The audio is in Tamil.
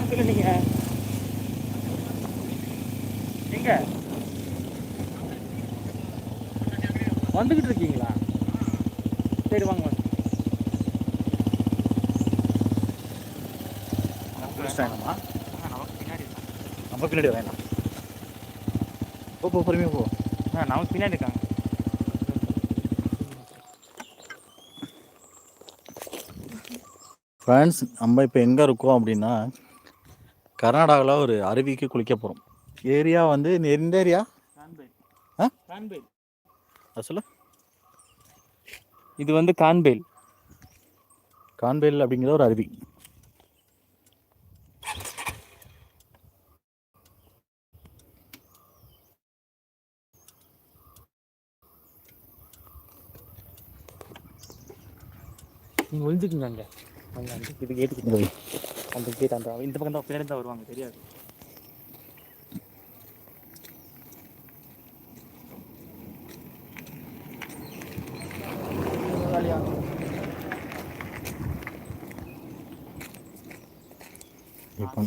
காமிச்சில நீங்க. எங்க? வந்துகிட்டு இருக்கீங்களா? சரி வாங்க வாங்க. வேணாமா நமக்கு நம்ம பின்னாடி வேணாம். போ போ பொறுமையாக போ. ஆ நமக்கு பின்னாடி இருக்காங்க. ஃப்ரெண்ட்ஸ் நம்ம இப்போ எங்கே இருக்கோம் அப்படின்னா கர்நாடகாவில் ஒரு அருவிக்கு குளிக்க போகிறோம் ஏரியா வந்து இந்த எந்த ஏரியா? கான்பேல் ஆ? அது சொல்லு. இது வந்து கான்பேல். கான்பேல் அப்படிங்கிற ஒரு அருவி. நீங்கள் ஒழிஞ்சுக்குங்க அங்கே. அங்கே அந்த இது கேட்டு இந்த அந்த கேட் அந்த இந்த பக்கம் தான் பின்னாடி தான் வருவாங்க தெரியாது. இப்போ